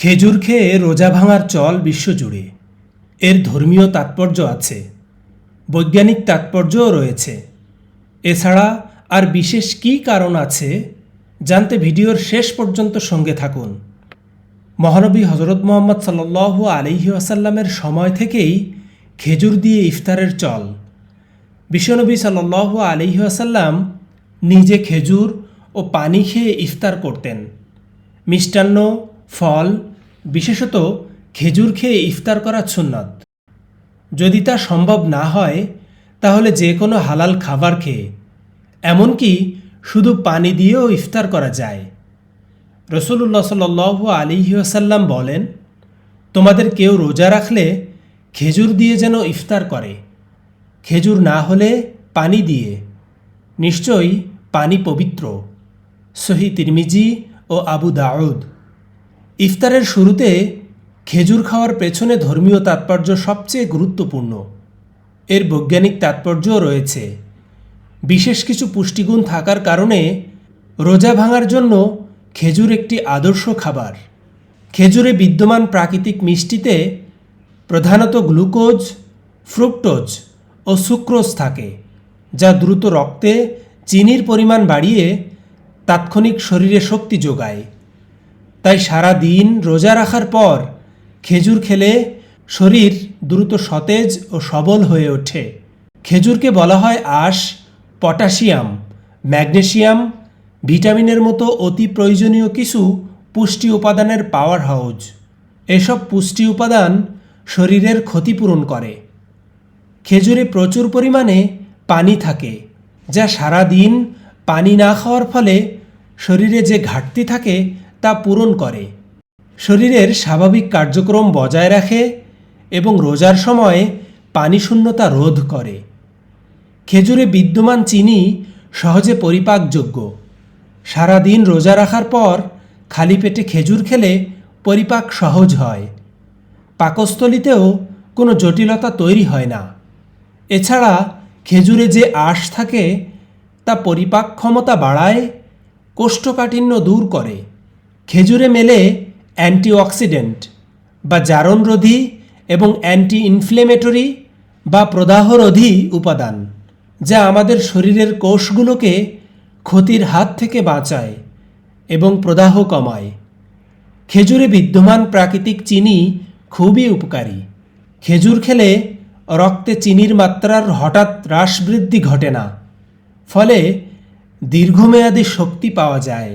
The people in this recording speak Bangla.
খেজুর খেয়ে রোজা ভাঙার চল বিশ্বজুড়ে। এর ধর্মীয় তাৎপর্য আছে। বৈজ্ঞানিক তাৎপর্যও রয়েছে। এছাড়া আর বিশেষ কী কারণ আছে জানতে ভিডিওর শেষ পর্যন্ত সঙ্গে থাকুন। মহানবী হজরত মোহাম্মদ সাল্লু আলিহি আসাল্লামের সময় থেকেই খেজুর দিয়ে ইফতারের চল। বিশ্বনবী সাল্লু আলিহি আসাল্লাম নিজে খেজুর ও পানি খেয়ে ইফতার করতেন। মিষ্টান্ন, ফল বিশেষত খেজুর খেয়ে ইফতার করা সুন্নত। যদি তা সম্ভব না হয়, তাহলে যে কোনো হালাল খাবার খেয়ে। এমনকি শুধু পানি দিয়েও ইফতার করা যায়। রসুল্লাহ সাল আলিহাসাল্লাম বলেন, তোমাদের কেউ রোজা রাখলে খেজুর দিয়ে যেন ইফতার করে। খেজুর না হলে পানি দিয়ে। নিশ্চয়ই পানি পবিত্র। সহি তিরমিজি ও আবু দাউদ। ইফতারের শুরুতে খেজুর খাওয়ার পেছনে ধর্মীয় তাৎপর্য সবচেয়ে গুরুত্বপূর্ণ। এর বৈজ্ঞানিক তাৎপর্যও রয়েছে। বিশেষ কিছু পুষ্টিগুণ থাকার কারণে রোজা ভাঙার জন্য খেজুর একটি আদর্শ খাবার। খেজুরে বিদ্যমান প্রাকৃতিক মিষ্টিতে প্রধানত গ্লুকোজ, ফ্রুক্টোজ ও সুক্রোজ থাকে, যা দ্রুত রক্তে, চিনির পরিমাণ বাড়িয়ে তাৎক্ষণিক শরীরে শক্তি যোগায়। তাই সারা দিন রোজা রাখার পর খেজুর খেলে শরীর দ্রুত সতেজ ও সবল হয়ে ওঠে। খেজুরকে বলা হয় আঁশ, পটাশিয়াম, ম্যাগনেশিয়াম, ভিটামিনের মতো অতি প্রয়োজনীয় কিছু পুষ্টি উপাদানের পাওয়ার হাউজ। এসব পুষ্টি উপাদান শরীরের ক্ষতিপূরণ করে। খেজুরে প্রচুর পরিমাণে পানি থাকে, যা সারা দিন পানি না খাওয়ার ফলে শরীরে যে ঘাটতি থাকে তা পূরণ করে। শরীরের স্বাভাবিক কার্যক্রম বজায় রাখে এবং রোজার সময় পানি শূন্যতা রোধ করে। খেজুরে বিদ্যমান চিনি সহজে পরিপাকযোগ্য। সারাদিন রোজা রাখার পর খালি পেটে খেজুর খেলে পরিপাক সহজ হয়। পাকস্থলিতেও কোনো জটিলতা তৈরি হয় না। এছাড়া খেজুরে যে আঁশ থাকে তা পরিপাক ক্ষমতা বাড়ায়, কোষ্ঠকাঠিন্য দূর করে। খেজুরে মেলে অ্যান্টিঅক্সিডেন্ট বা জারণরোধী এবং অ্যান্টি ইনফ্লেমেটরি বা প্রদাহরোধী উপাদান, যা আমাদের শরীরের কোষগুলোকে ক্ষতির হাত থেকে বাঁচায় এবং প্রদাহ কমায়। খেজুরে বিদ্যমান প্রাকৃতিক চিনি খুবই উপকারী। খেজুর খেলে রক্তে চিনির মাত্রার হঠাৎ হ্রাস বৃদ্ধি ঘটে না, ফলে দীর্ঘমেয়াদী শক্তি পাওয়া যায়।